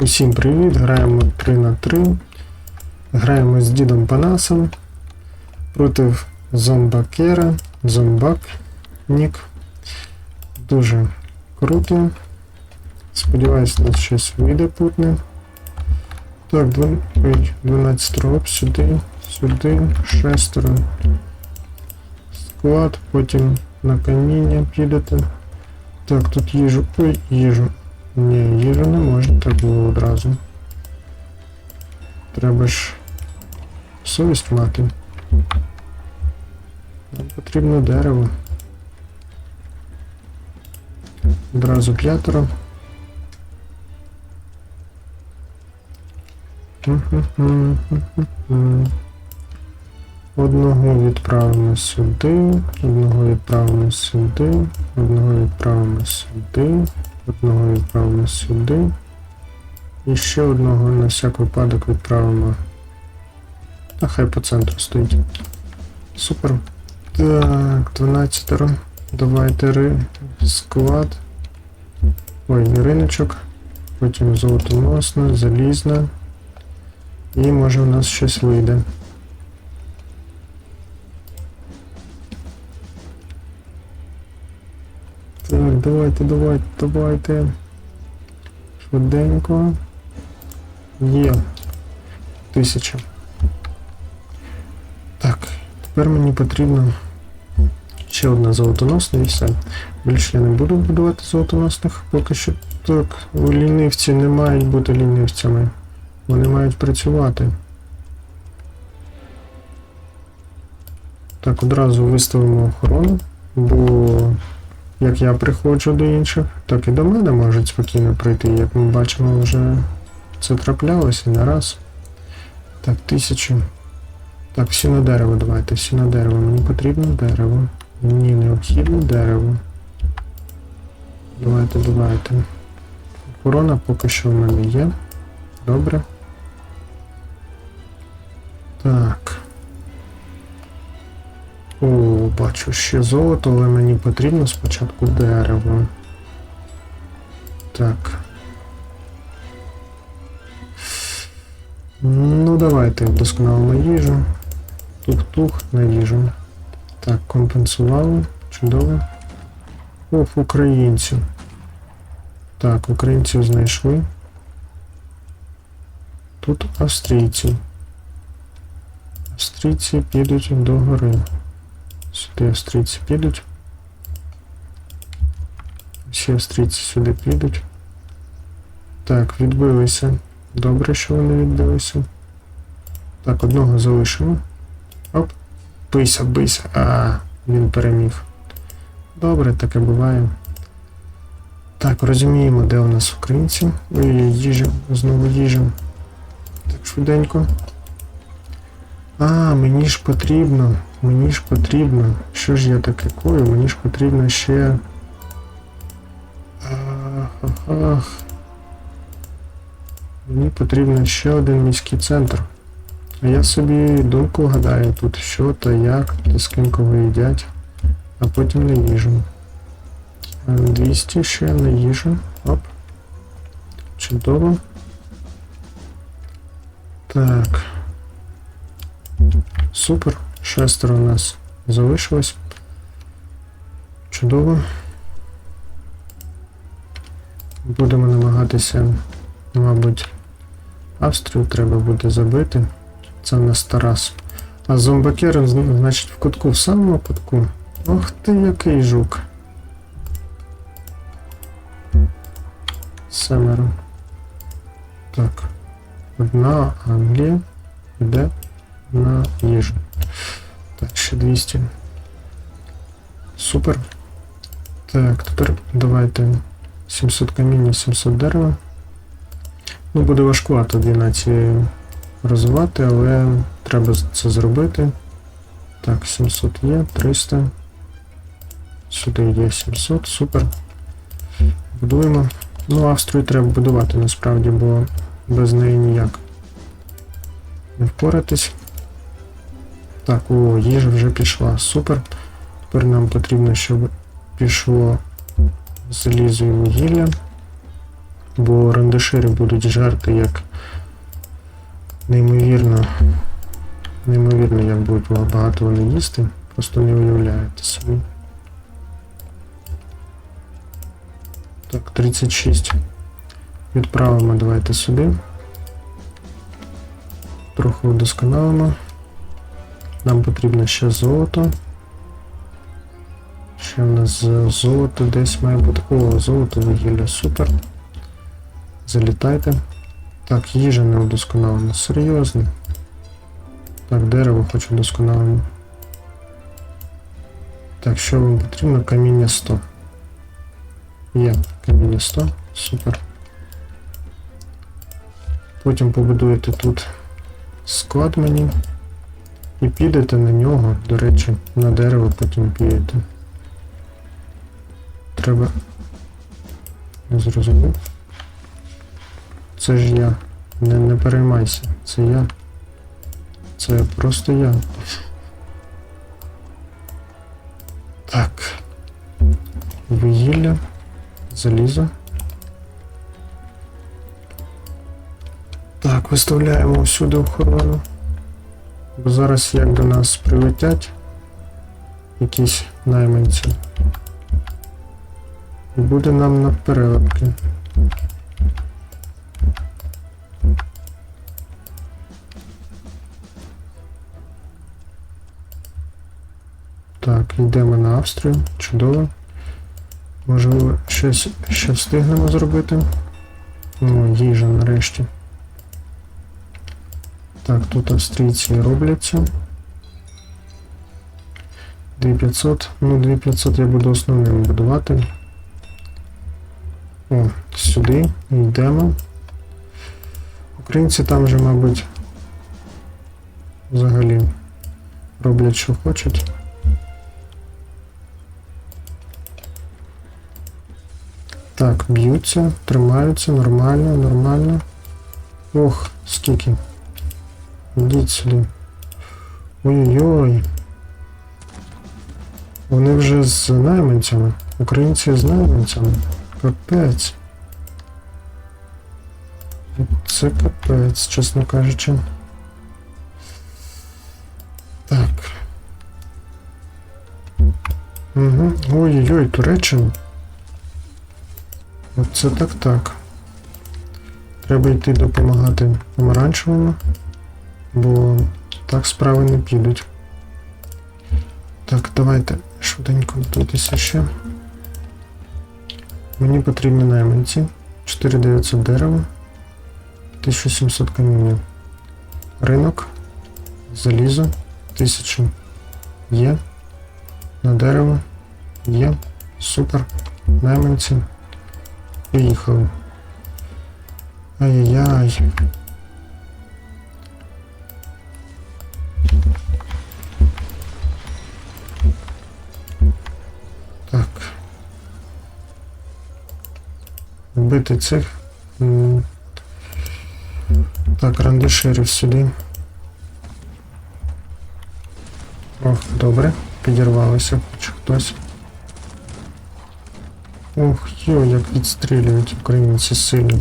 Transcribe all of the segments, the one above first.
Усім привіт! Граємо 3 на 3. Граємо з дідом Панасом проти зомбакера. Зомбак Нік. Дуже круто. Сподіваюсь, на щось вийде путне. Так, 12 роб сюди, сюди, шестеро. Склад, потім на каміння підете. Так, тут їжу. Ой, їжу. Ні, їжу не можна так було одразу. Треба ж совість мати. Нам потрібно дерево. Одразу п'ятеро. Одного відправимо сюди, одного відправимо сюди, одного відправимо сюди, одного відправимо сюди. І ще одного на всяк випадок відправимо. А хай по центру стоїть. Супер. Так, 12. Давайте ри. Склад. Ой, риночок. Потім золотоносна, залізна. І може у нас щось вийде. Так, давайте, давайте, давайте. Швиденько. Є. Тисяча. Так, тепер мені потрібно ще одна золотоносна і все. Більше я не буду будувати золотоносних. Поки що так, лінивці не мають бути лінивцями. Вони мають працювати. Так, одразу виставимо охорону, бо як я приходжу до інших, так і до мене можуть спокійно прийти. Як ми бачимо, вже це траплялося не раз. Так, тисячу. Так, всі на дерево давайте, всі на дерево. Мені потрібно дерево. Мені необхідно дерево. Давайте, давайте. Охорона поки що в мене є. Добре. Так. О, бачу ще золото, але мені потрібно спочатку дерево. Так. Ну, давайте вдосконалимо їжу. Тух-тух на їжу. Так, компенсували. Чудово. Оф, українців. Так, українців знайшли. Тут австрійці. Австрійці підуть до гори. Сюди австрійці підуть. Всі австрійці сюди підуть. Так, відбилися. Добре, що вони відбилися. Так, одного залишимо. Оп. Бийся, бийся. А, він переміг. Добре, таке буває. Так, розуміємо, де у нас українці. Ой, їжа, знову їжа. Так, швиденько. А, мені ж потрібно. Мені ж потрібно. Що ж я таке кою? Мені ж потрібно ще. Ах. Мені потрібен ще один міський центр. А я собі думку гадаю тут, що та як, та з ким кого їдять, а потім на їжу. Е, 200 ще на їжу. Оп. Чудово. Так. Супер. Шестеро у нас залишилось. Чудово. Будемо намагатися, мабуть, Австрію треба буде забити. Це в нас Тарас. А зомбакер, значить, в кутку, в самому кутку. Ох ти, який жук. Семеро. Так. Одна Англія йде на їжу. Так, ще 200. Супер. Так, тепер давайте 700 каміння, 700 дерева. Ну, буде важкувато дві нації розвивати, але треба це зробити. Так, 700 є, 300. Сюди є 700, супер. Будуємо. Ну, Австрію треба будувати насправді, бо без неї ніяк. Не впоратись. Так, о, їжа вже пішла. Супер. Тепер нам потрібно, щоб пішло залізо і вугілля. бо рандешири будуть жерти як неймовірно. Неймовірно, як будуть багато вони їсти. Просто не уявляєте собі. Так, 36. Відправимо давайте сюди. Трохи удосконалимо. Нам потрібно ще золото. Ще в нас золото десь має бути. О, золото вугілля, супер. Залітайте. Так, їжа не удосконалена. Серйозно. Так, дерево хочу удосконалено. Так, що вам потрібно? Каміння 100. Є, каміння 100. Супер. Потім побудуєте тут склад мені. І підете на нього, до речі, на дерево потім підете. Треба. Не зрозумів. Це ж я. Не, не переймайся. Це я. Це просто я. Так. Вугілля. Залізо. Так, виставляємо всюди охорону. Бо зараз як до нас прилетять якісь найманці. І буде нам на переливки. Так, йдемо на Австрію. Чудово. Можливо, щось ще встигнемо зробити. Ну, їжа нарешті. Так, тут австрійці робляться. 2500. Ну, 2500 я буду основним будувати. О, сюди йдемо. Українці там вже, мабуть, взагалі роблять, що хочуть. Так, б'ються, тримаються, нормально, нормально. Ох, скільки. Ідіть сюди. Ой-ой-ой. Вони вже з найманцями. Українці з найманцями. Капець. Це капець, чесно кажучи. Так. Угу. Ой-ой-ой, Туреччина. Оце так так. Треба йти допомагати помаранчевому, бо так справи не підуть. Так, давайте швиденько готуйтеся ще. Мені потрібні найманці. 4900 дерева, 1700 каміння. Ринок, залізо, 1000 є. На дерево є. Супер. Найманці. Поїхали. Ай-яй-яй. Вбити цих. Так, рандеширів сюди. Ох, добре. Підірвалося хоч хтось. Ох, йо, як відстрілюють українці сильно.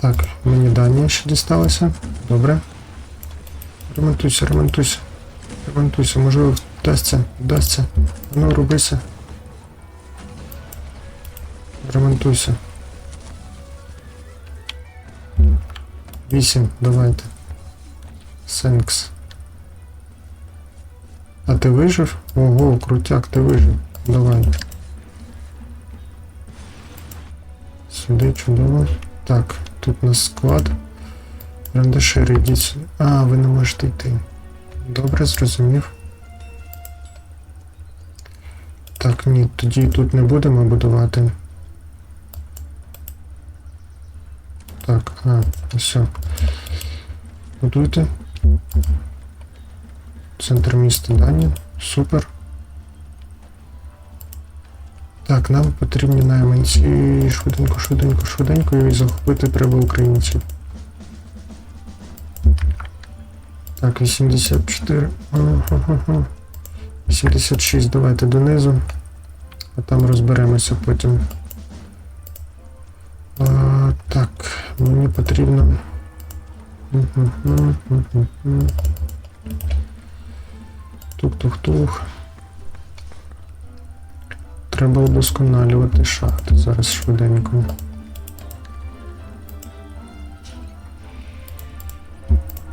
Так, мені Данія ще дісталося. Добре. Ремонтуйся, ремонтуйся. Ремонтуйся, можливо, вдасться, вдасться. Ну, рубися. Ремонтуйся. Вісім, давайте. Сенкс. А ти вижив? Ого, крутяк, ти вижив. Давай. Сюди чудово. Так, тут у нас склад. Рандашери, йдіть сюди. А, ви не можете йти. Добре, зрозумів. Так, ні, тоді тут не будемо будувати. Так, а, все. Будуйте. Центр міста Дані. Супер. Так, нам потрібні найманці. Швиденько, швиденько, швиденько і захопити треба українців. Так, 84. Ага. 86, давайте донизу. А там розберемося потім. Мені потрібно. Тух-тух-тух. Треба удосконалювати шахти зараз швиденько.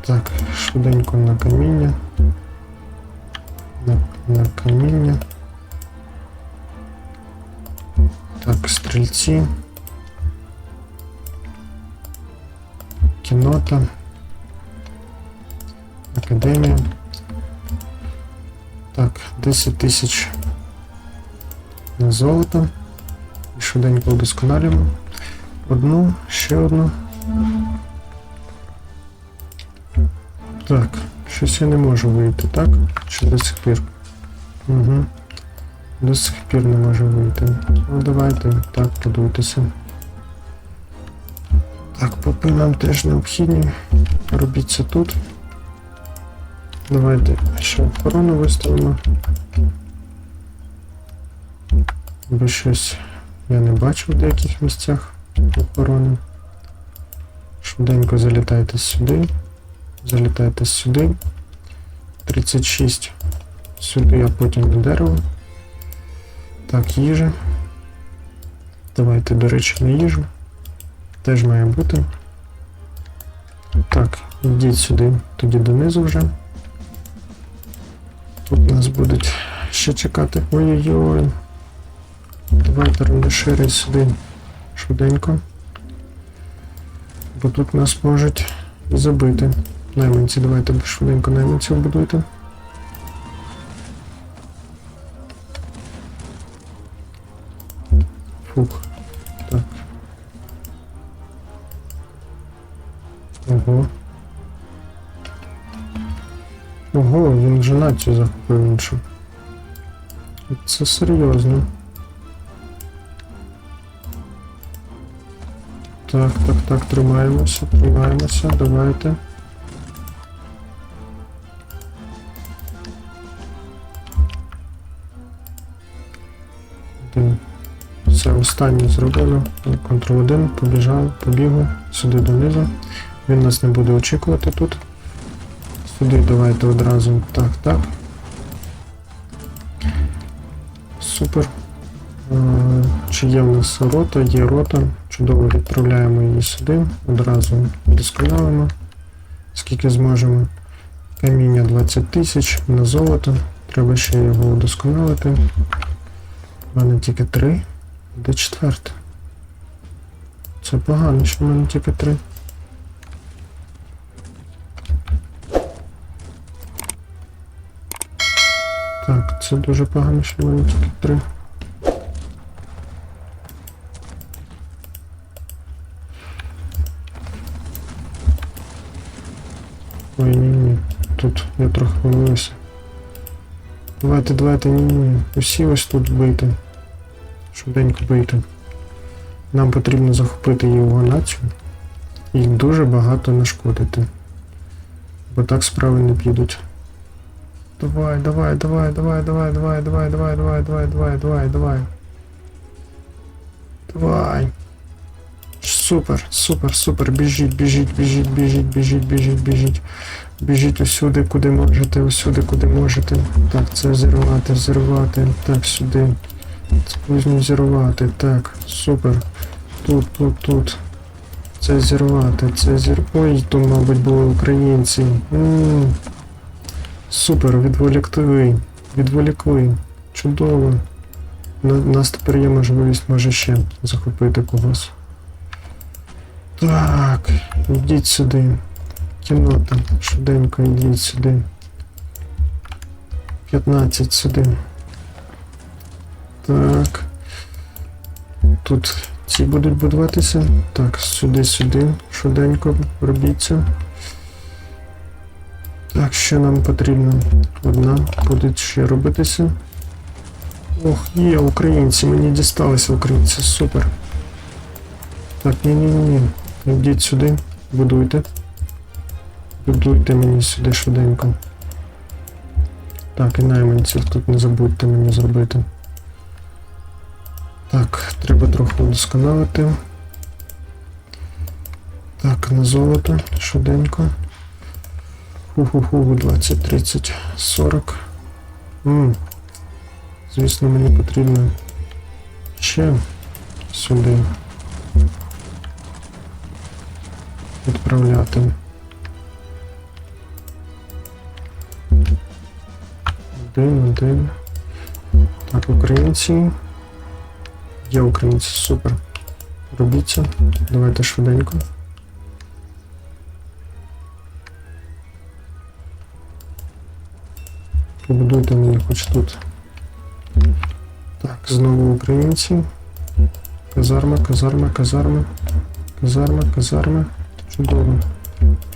Так, швиденько на каміння. На, на каміння. Так, стрільці. Кінота. Академія. Так, 10 тисяч на золото. І швиденько удосконалюємо. Одну, ще одну. Так, щось я не можу вийти, так? Чи до сих пір? Угу. До сих пір не можу вийти. Ну давайте, так, подуйтеся. Так, попи нам теж необхідні. Робіть це тут. Давайте ще охорону виставимо. Бо щось я не бачу в деяких місцях охорони. Швиденько залітайте сюди. Залітайте сюди. 36. Сюди, а потім на дерево. Так, їжа. Давайте, до речі, на їжу. Теж має бути. Так, йдіть сюди, тоді донизу вже. Тут нас будуть ще чекати. Ой-ой-ой. Давайте рандешири сюди швиденько. Бо тут нас можуть забити. Найманці, давайте швиденько найманців будуйте. Фух. Ого. Ого, він вже націю захопив іншу. Це серйозно. Так, так, так, тримаємося, тримаємося, давайте. Все, останнє зроблено. Ctrl 1, побіжав, побігли сюди донизу. Він нас не буде очікувати тут. Сюди давайте одразу. Так, так. Супер. Е, Чи є в нас рота? Є рота. Чудово відправляємо її сюди. Одразу досконалимо. Скільки зможемо. Каміння 20 тисяч на золото. Треба ще його удосконалити. У мене тільки 3. Де четверте? Це погано, що в мене тільки 3. Так, це дуже погано, що в мене тільки 3. Ой, ні, ні. Тут я трохи помилився. Давайте, давайте, ні, ні. Усі ось тут бийте. Швиденько бийте. Нам потрібно захопити його націю і дуже багато нашкодити. Бо так справи не підуть. Давай, давай, давай, давай, давай, давай, давай, давай, давай, давай, давай, давай, давай. Давай. Супер, супер, супер. Біжіть, біжіть, біжіть, біжіть, біжіть, біжіть, біжіть. Біжіть усюди, куди можете, усюди, куди можете. Так, це зірвати, взірвати. Так, сюди. Це зірвати. Так, супер. Тут, тут, тут. Це зірвати, це зір... Ой, то, мабуть, були українці. М-м. Супер, відволікли. Відволікли. Чудово. У нас тепер є можливість, може ще захопити когось. Так, йдіть сюди. Кінота, швиденько йдіть сюди. 15 сюди. Так. Тут ці будуть будуватися. Так, сюди, сюди. Швиденько робіться. Так, що нам потрібно? Одна буде ще робитися. Ох, є українці, мені дісталися українці, супер. Так, ні-ні-ні. Йдіть сюди, будуйте. Будуйте мені сюди швиденько. Так, і найманців тут не забудьте мені зробити. Так, треба трохи удосконалити. Так, на золото, швиденько. Ху-ху-ху, 20, 30, 40. М. Звісно, мені потрібно ще сюди відправляти. Один, один. Так, українці. Є українці, супер. Робіть це. Давайте швиденько. Побудуйте мені хоч тут. Так, знову українці. Казарма, казарма, казарма. Казарма, казарма. Чудово.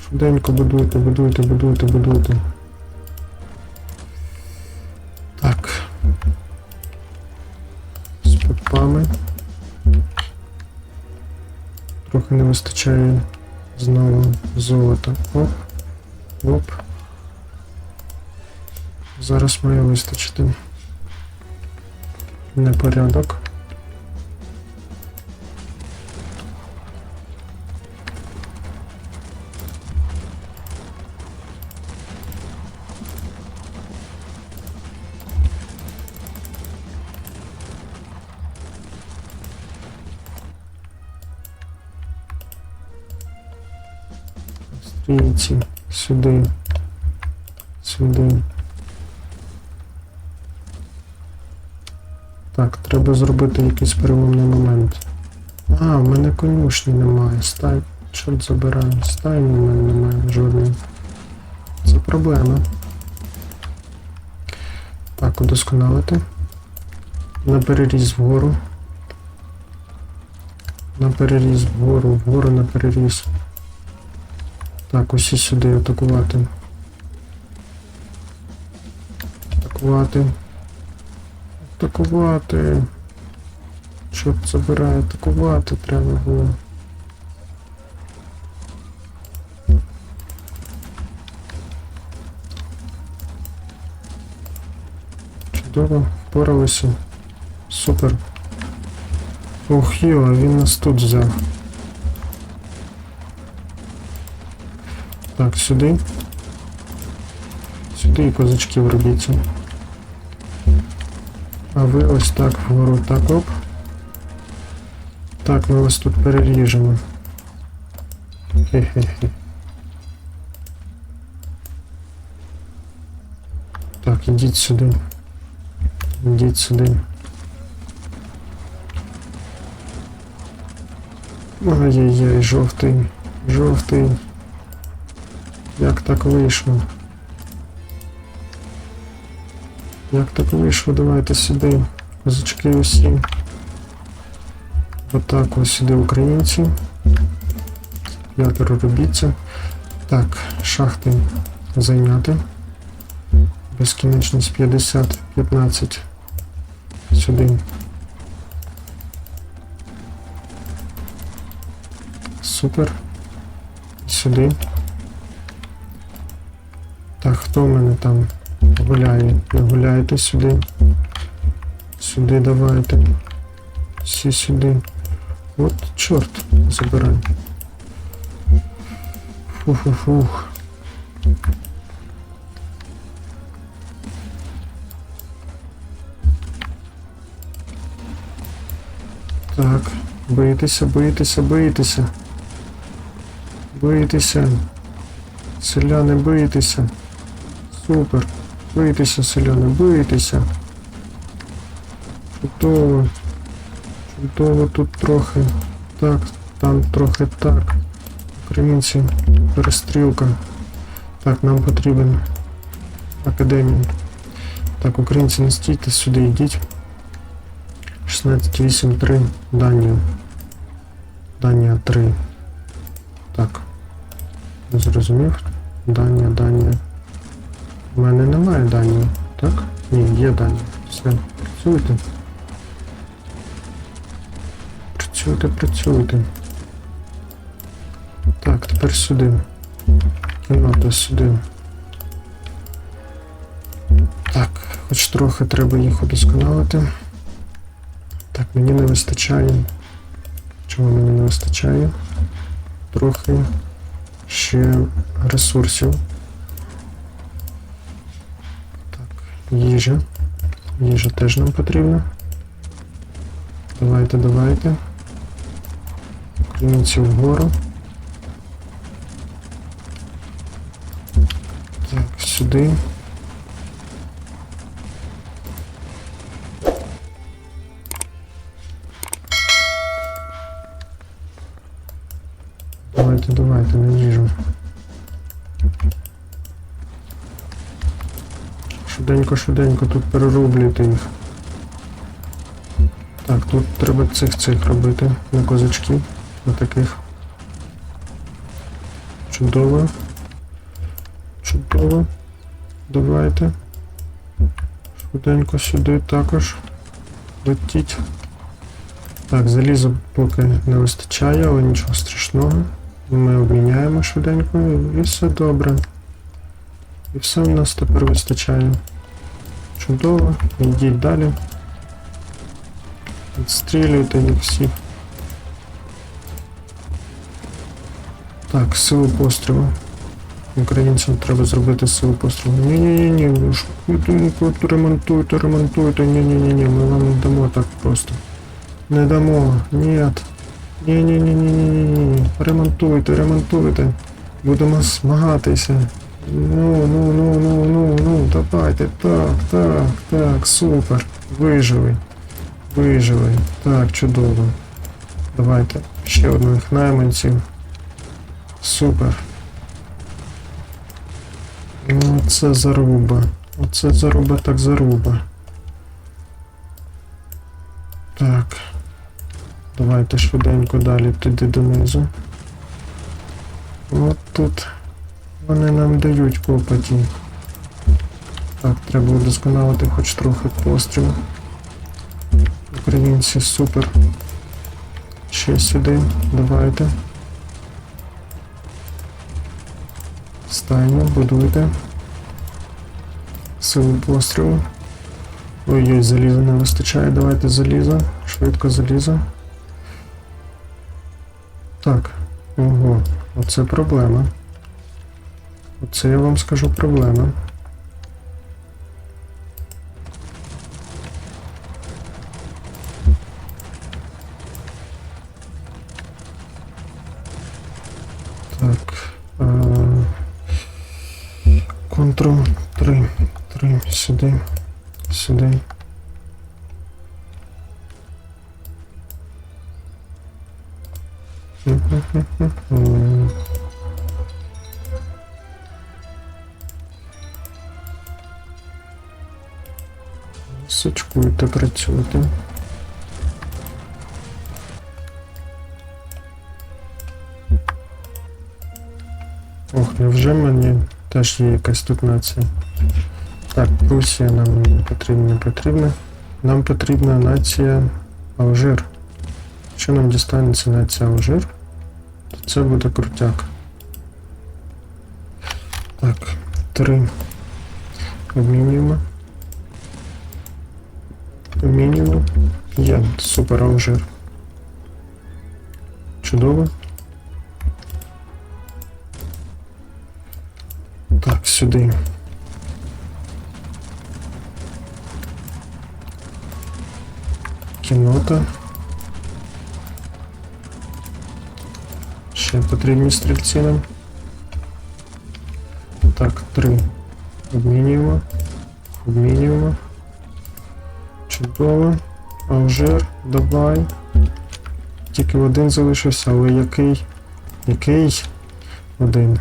Швиденько будуйте, будуйте, будуйте, будуйте. Так. З попами. Трохи не вистачає знову золота. Оп. Оп. Зараз має вистачити. Непорядок. Стрільці. Сюди. Сюди. Так, треба зробити якийсь переломний момент. А, в мене конюшні немає. Стай. Чорт забирає. Стай в мене немає жодної. Це проблема. Так, удосконалити. На переріз вгору. На переріз вгору, вгору на переріз. Так, усі сюди атакувати. Атакувати. Атакувати. Чорт забирає, атакувати треба було. Чудово, впоралися. Супер. Ох йо, він нас тут взяв. Так, сюди. Сюди і козачків робіться. А ви ось так вгору, так оп. Так, ми вас тут переріжемо. Хе-хе-хе. Так, ідіть сюди. Ідіть сюди. Ай-яй-яй, жовтий. Жовтий. Як так вийшло? Як так вийшло? Давайте сюди. Козачки усі. Отак ось сюди українці. П'ятеро робіться. Так, шахти зайняти. Безкінечність 50, 15. Сюди. Супер. Сюди. Так, хто в мене там гуляє? Ви гуляєте сюди. Сюди давайте. Всі сюди. От, чорт, забирай. Фу-фу-фух. Так, бийтеся, бийтеся, бийтеся. Бийтеся. Селяни, бийтеся. Супер. Бийтеся, селяни, бийтеся. Чудово. Чудово тут трохи. Так, там трохи так. Українці, перестрілка. Так, нам потрібен академія. Так, українці, не стійте сюди, йдіть. 16-8-3, Данія. Данія 3. Так. Зрозумів. Данія, Данія. У мене немає Данії, так? Ні, є Данія. Все, працюйте. Працюйте, працюйте. Так, тепер сюди. Кінота сюди. Так, хоч трохи треба їх удосконалити. Так, мені не вистачає. Чого мені не вистачає? трохи ще ресурсів. Так, їжа. Їжа теж нам потрібна. Давайте, давайте. Клінці вгору. Так, сюди. Швиденько, тут перероблюйте їх. Так, тут треба цих цих робити на козачків, на таких. Чудово. Чудово. Давайте. Швиденько сюди також. Летіть. Так, заліза поки не вистачає, але нічого страшного. Ми обміняємо швиденько і все добре. І все в нас тепер вистачає. Чудово, йдіть далі. Відстрілюйте їх всіх. Так, силу пострілу. Українцям треба зробити силу пострілу. Ні-ні-ні, ви ж швиденько ремонтуйте, ремонтуйте. Ні-ні-ні, ми вам не дамо так просто. Не дамо. Нет. Ні-ні-ні-ні-ні-ні. Ремонтуйте, ремонтуйте. Будемо змагатися. Ну, ну, ну, ну, ну, ну, давайте. Так, так, так, супер. Виживий. Виживий. Так, чудово. Давайте. Ще одних найманців. Супер. Ну, це заруба. Оце заруба так заруба. Так. Давайте швиденько далі туди донизу. От тут вони нам дають копоті. Так, треба удосконалити хоч трохи постріл. Українці супер. Ще сюди, давайте. Стайня, будуйте. Силу пострілу. Ой-ой, заліза не вистачає, давайте залізо. Швидко залізо. Так, ого, оце проблема. Оце я вам скажу проблема. Так. Ctrl 3. 3. Сюди. Сюди. М. Сачкуйте працювати. Ох, невже мені теж є якась тут нація? Так, Прусія нам не потрібна, не потрібна. Нам потрібна нація Алжир. Якщо нам дістанеться нація Алжир, то це буде крутяк. Так, три. Обмінюємо. Обмінюємо. Є, супер Алжир. Чудово. Так, сюди. Кінота. Ще потрібні стрільці нам. Так, три. Обмінюємо. Обмінюємо. Чудово. Алжир, давай. Тільки один залишився, але який? Який? Один.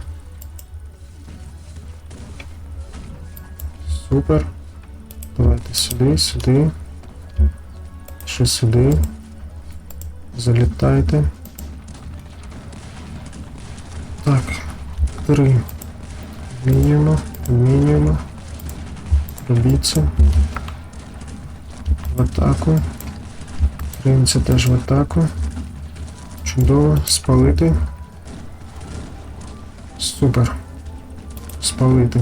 Супер. Давайте сюди, сюди. Ще сюди. Залітайте. Так, три. Мінімум, мінімум. Робіть це. В атаку. Українці теж в атаку. Чудово. Спалити. Супер. Спалити.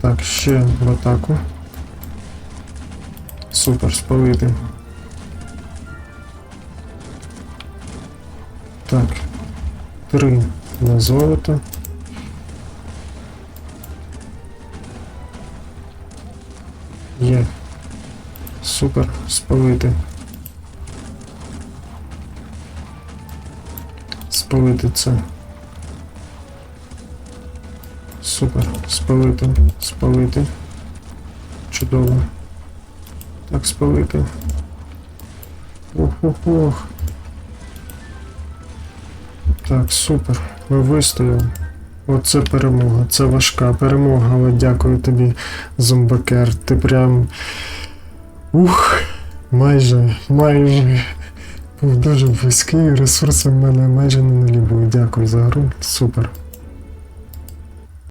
Так, ще в атаку. Супер, спалити. Так, Три на золото. Є. Супер, спалити. Спалити це. Супер, спалити, спалити. Чудово. Так, спалити. Ох-ох-ох. Так, супер. Ви вистояли. Оце перемога. Це важка перемога, але дякую тобі, зомбакер. Ти прям. Ух, майже, майже. Був дуже близький, ресурси в мене майже не були. Дякую за гру. Супер.